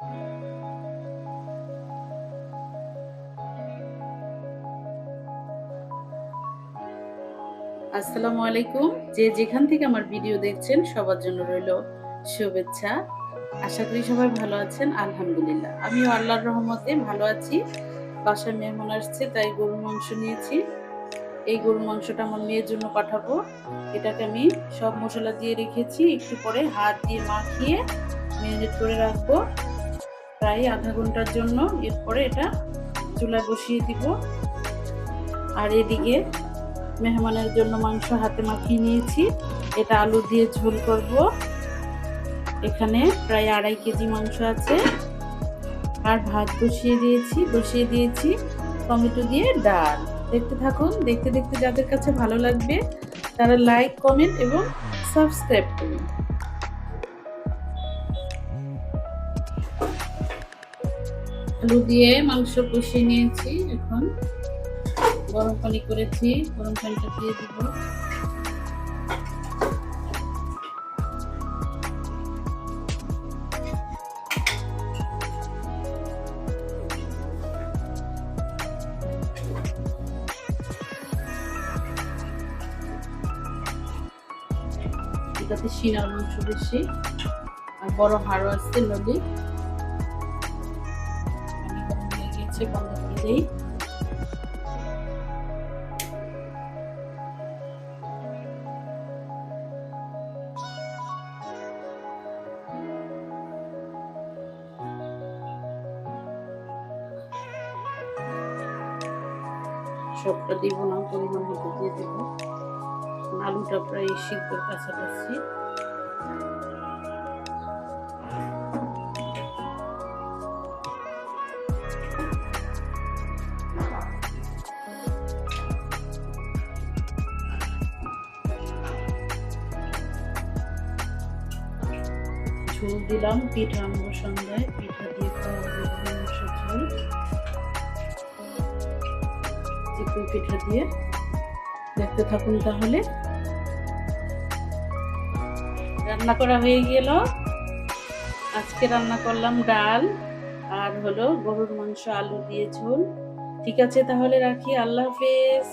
আসসালামু আলাইকুম। যে যেখান থেকে আমার ভিডিও দেখছেন, সবার জন্য রইল শুভেচ্ছা। আশা করি সবাই ভালো আছেন, আলহামদুলিল্লাহ। আমিও আল্লাহর রহমতে ভালো আছি। বাসায় মেহমান আসছে, তাই গরু মাংস নিয়েছি। এই গরু মাংসটা আমার মেয়ের জন্য পাঠাবো। এটাকে আমি সব মশলা দিয়ে রেখেছি। একটু পরে হাত দিয়ে মাখিয়ে ম্যারিনেট করে রাখব। প্রায় আধা ঘণ্টার জন্য এরপরে এটা চুলা বসিয়ে দিব। আর এদিকে মেহমানের জন্য মাংস হাতে মাখিয়ে নিয়েছি। এটা আলু দিয়ে ঝোল করব। এখানে প্রায় আড়াই কেজি মাংস আছে। আর ভাত বসিয়ে দিয়েছি বসিয়ে দিয়েছি টমেটো দিয়ে ডাল। দেখতে থাকুন, দেখতে দেখতে যাদের কাছে ভালো লাগবে, তারা লাইক কমেন্ট এবং সাবস্ক্রাইব করুন। আলু দিয়ে মাংস কষিয়ে নিয়েছি এখন। গরম পানি করেছি, গরম পানিটা দিয়ে দিব। এটাতে শিনার মাংস বেশি, আর বড় হাড়ও আছে নদী গেছে বন্ধ করে দিই সবটা দিব না, পরিমাণ মতো দিয়ে দেব। আলুটা প্রায় সিদ্ধর কাছাকাছি। ঝোল দিলাম, পিঠা আনব সন্ধ্যায় পিঠা দিয়ে খাওয়া ঝোল চিতই পিঠা দিয়ে দেখতে থাকুন তাহলে। রান্না করা হয়ে গেল। আজকে রান্না করলাম ডাল আর হলো গরুর মাংস, আলু দিয়ে ঝোল। ঠিক আছে তাহলে রাখি, আল্লাহ হাফেজ।